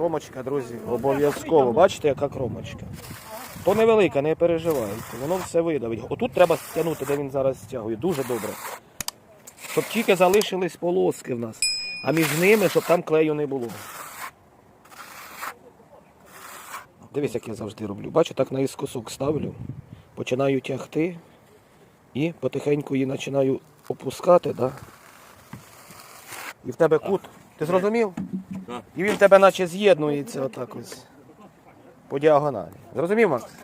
кромочка, друзі, обов'язково. Бачите, яка кромочка? То невелика, не переживайте. Воно все видавить. Отут треба стягнути, де він зараз стягує. Дуже добре. Щоб тільки залишились полоски в нас. А між ними, щоб там клею не було. Дивись, як я завжди роблю. Бачу, так наіскосок ставлю, починаю тягти і потихеньку її починаю опускати, да? І в тебе кут. Ти зрозумів? І він в тебе наче з'єднується отак ось. По діагоналі. Зрозумів, Макс?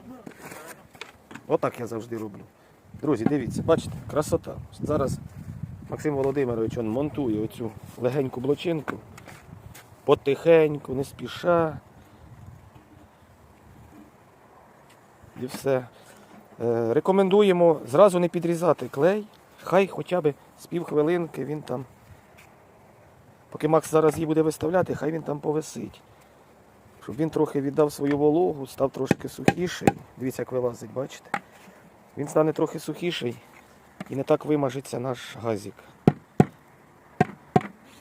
Отак я завжди роблю. Друзі, дивіться, бачите, красота. Зараз Максим Володимирович он монтує оцю легеньку блочинку. Потихеньку, не спіша. І все. Е, рекомендуємо зразу не підрізати клей. Хай хоча б з півхвилинки він там. Поки Макс зараз її буде виставляти, хай він там повисить. Щоб він трохи віддав свою вологу, став трошки сухіший. Дивіться, як вилазить, бачите? Він стане трохи сухіший і не так вимажеться наш газик.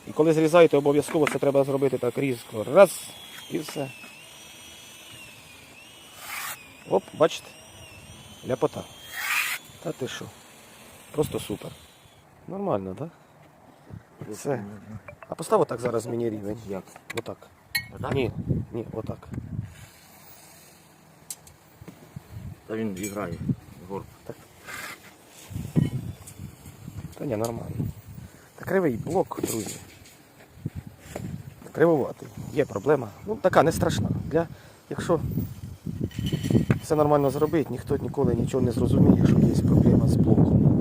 І коли зрізаєте, обов'язково це треба зробити так різко. Раз і все. Оп, бачите? Ляпота. Та ти що? Просто супер. Нормально, так? Да? Все. А постав отак зараз мені рівень. Як? Отак. Отак? Ні, ні, отак. Та він грає. Горб. Та ні, нормально. Та кривий блок, друзі. Кривуватий. Є проблема. Ну, така не страшна. Для, якщо все нормально зробити, ніхто ніколи нічого не зрозуміє, що є проблема з блоком.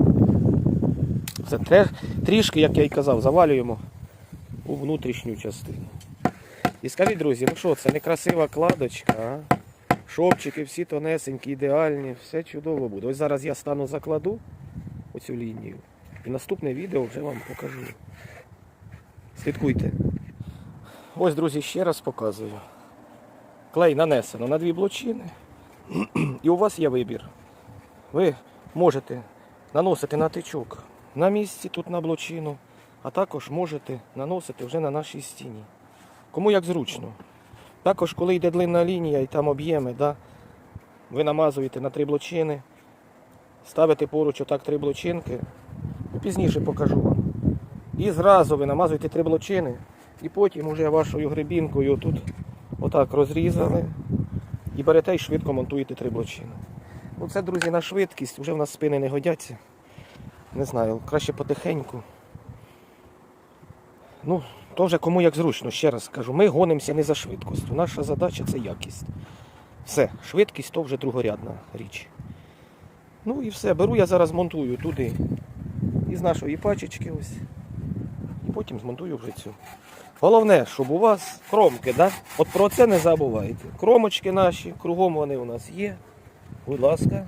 Тре- трішки, як я й казав, завалюємо у внутрішню частину. І скажіть, друзі, ну що, це не красива кладочка, а? Шовчики всі тонесенькі, ідеальні, все чудово буде. Ось зараз я стану закладу оцю лінію. І наступне відео вже вам покажу. Слідкуйте. Ось, друзі, ще раз показую. Клей нанесено на дві блочини. І у вас є вибір. Ви можете наносити на тичок на місці тут на блочину, а також можете наносити вже на нашій стіні. Кому як зручно. Також, коли йде длинна лінія і там об'єми, да, ви намазуєте на три блочини, ставите поруч отак три блочинки, пізніше покажу вам. І зразу ви намазуєте три блочини, і потім уже вашою гребінкою тут отак розрізали і берете і швидко монтуєте три блочини. Ну це, друзі, на швидкість, вже в нас спини не годяться. Не знаю, краще потихеньку. Ну, то вже кому як зручно, ще раз кажу, ми гонимося не за швидкістю. Наша задача це якість. Все, швидкість то вже другорядна річ. Ну і все, беру я зараз монтую туди із нашої пачечки ось. І потім змонтую вже цю. Головне, щоб у вас кромки, да? от про це не забувайте. Кромочки наші, кругом вони у нас є. Будь ласка,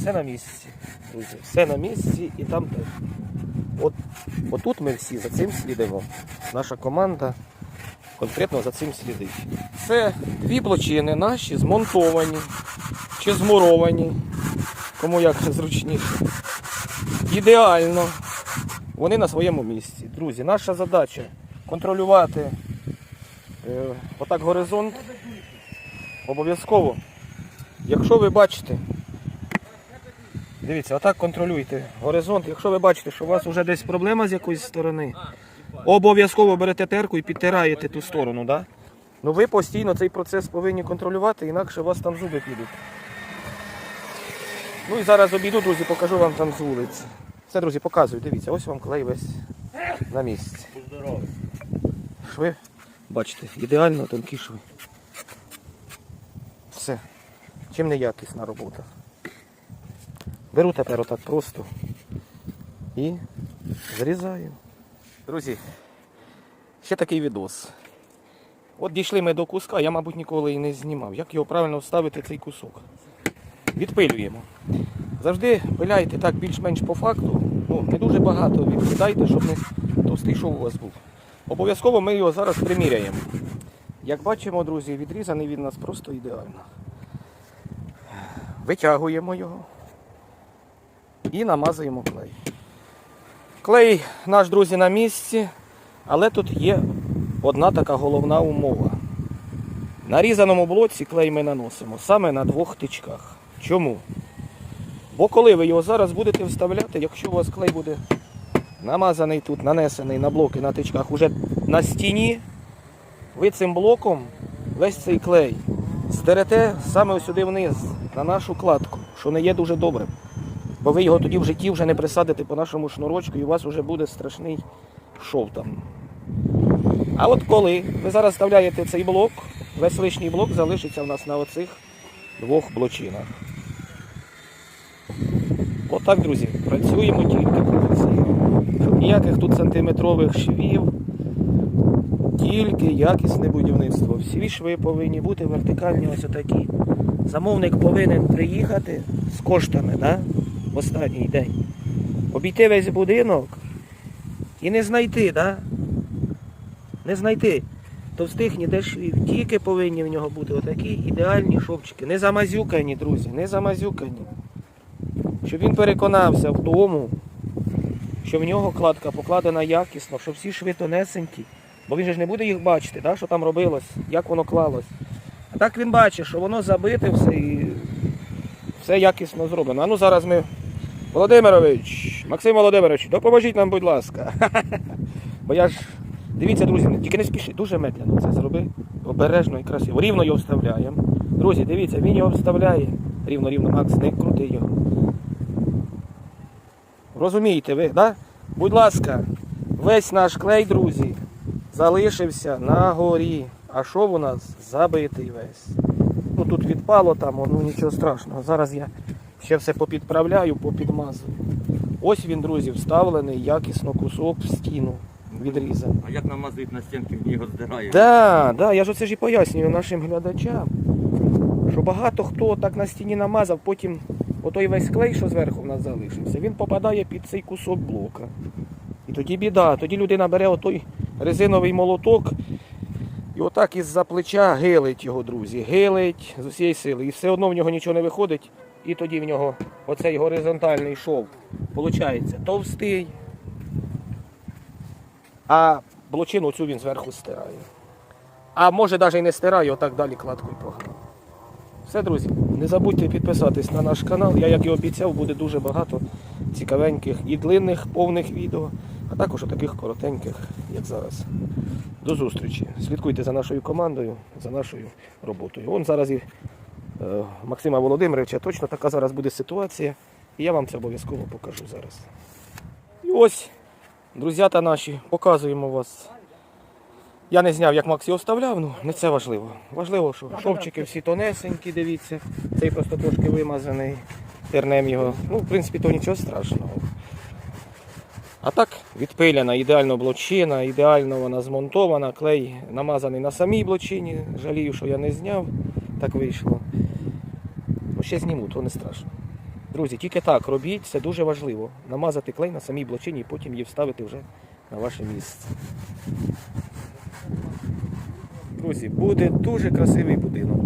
все на місці, друзі. Все на місці і там теж. От, отут ми всі за цим слідимо. Наша команда конкретно за цим слідить. Це дві блочини наші змонтовані чи змуровані. Кому як зручніше. Ідеально. Вони на своєму місці. Друзі, наша задача контролювати е, отак горизонт. Обов'язково. Якщо ви бачите, дивіться, отак контролюйте горизонт. Якщо ви бачите, що у вас вже десь проблема з якоїсь сторони, обов'язково берете терку і підтираєте ту сторону. Да? Ну ви постійно цей процес повинні контролювати, інакше у вас там зуби підуть. Ну і зараз обійду, друзі, покажу вам там з вулиці. Все, друзі, показую, дивіться, ось вам клей весь на місці. Шви, бачите, ідеально тонкі шви. Все. Чим не якісна робота. Беру тепер отак просто і зрізаю. Друзі, ще такий відос. От дійшли ми до куска, я, мабуть, ніколи і не знімав. Як його правильно вставити цей кусок? Відпилюємо. Завжди пиляйте так більш-менш по факту. Ну, не дуже багато відкидайте, щоб не товстий шов у вас був. Обов'язково ми його зараз приміряємо. Як бачимо, друзі, відрізаний від нас просто ідеально. Витягуємо його і намазуємо клей. Клей наш, друзі, на місці, але тут є одна така головна умова. На різаному блоці клей ми наносимо саме на двох тичках. Чому? Бо коли ви його зараз будете вставляти, якщо у вас клей буде намазаний тут, нанесений на блоки на тичках уже на стіні, ви цим блоком весь цей клей здерете саме сюди вниз, на нашу кладку, що не є дуже добрим. Бо ви його тоді в житті вже не присадите по нашому шнурочку і у вас вже буде страшний шов там. А от коли ви зараз вставляєте цей блок, весь лишній блок залишиться в нас на оцих двох блочинах. Отак, друзі, працюємо тільки професійно. Щоб ніяких тут сантиметрових швів, тільки якісне будівництво. Всі шви повинні бути вертикальні, ось отакі. Замовник повинен приїхати з коштами да? В останній день. Обійти весь будинок і не знайти, да? не знайти товстих ніде швів. Тільки повинні в нього бути отакі ідеальні шовчики. Не замазюкані, друзі, не замазюкані. Щоб він переконався в тому, що в нього кладка покладена якісно, що всі шви тонесенькі. Бо він же ж не буде їх бачити, да, що там робилось, як воно клалось. А так він бачить, що воно забите все і все якісно зроблено. А ну зараз ми. Володимирович, Максим Володимирович, допоможіть нам, будь ласка. Бо я ж. Дивіться, друзі, тільки не спішіть, дуже медленно це зроби. Обережно і красиво. Рівно його вставляємо. Друзі, дивіться, він його вставляє. Рівно, рівно, Макс, не крути його. Розумієте ви, да? Будь ласка, весь наш клей, друзі, залишився на горі. А що у нас? Забитий весь. Ну тут відпало там, ну нічого страшного. Зараз я ще все попідправляю, попідмазую. Ось він, друзі, вставлений якісно кусок в стіну відрізаний. А як намазують на стінки, в його здирає? Да, да, я ж оце ж і пояснюю нашим глядачам, що багато хто так на стіні намазав, потім отой весь клей, що зверху в нас залишився, він попадає під цей кусок блока. І тоді біда, тоді людина бере отой резиновий молоток і отак із-за плеча гилить його, друзі, гилить з усієї сили. І все одно в нього нічого не виходить, і тоді в нього оцей горизонтальний шов, виходить, товстий, а блочину цю він зверху стирає. А може навіть і не стирає, отак далі кладкою погнав. Все, друзі, не забудьте підписатись на наш канал. Я, як і обіцяв, буде дуже багато цікавеньких і длинних, повних відео, а також таких коротеньких, як зараз. До зустрічі. Слідкуйте за нашою командою, за нашою роботою. Он зараз і Максима Володимировича точно така зараз буде ситуація. І я вам це обов'язково покажу зараз. І ось, друзята наші, показуємо вас. Я не зняв, як Макс його вставляв, ну не це важливо. Важливо, що шовчики всі тонесенькі, дивіться. Цей просто трошки вимазаний, тернем його. Ну, в принципі, то нічого страшного. А так, відпиляна, ідеально блочина, ідеально вона змонтована, клей намазаний на самій блочині. Жалію, що я не зняв, так вийшло. Ще зніму, то не страшно. Друзі, тільки так робіть, це дуже важливо. Намазати клей на самій блочині і потім її вставити вже на ваше місце. Друзі, буде дуже красивий будинок.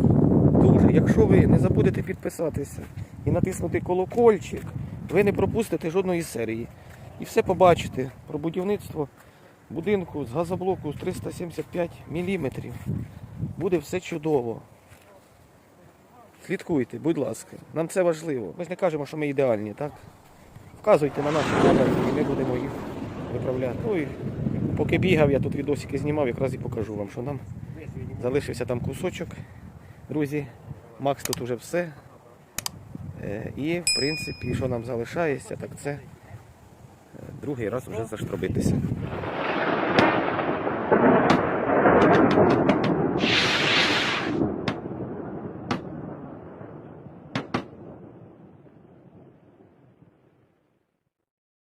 Дуже. Якщо ви не забудете підписатися і натиснути колокольчик, ви не пропустите жодної серії. І все побачите про будівництво будинку з газоблоку 375 мм. Буде все чудово. Слідкуйте, будь ласка. Нам це важливо. Ми ж не кажемо, що ми ідеальні, так? Вказуйте на наші помилки і ми будемо їх виправляти. Ну і поки бігав, я тут відосики знімав, якраз і покажу вам, що нам залишився там кусочок. Друзі, Макс тут уже все. Е, І в принципі, що нам залишається, так це е, другий раз вже заштробитися.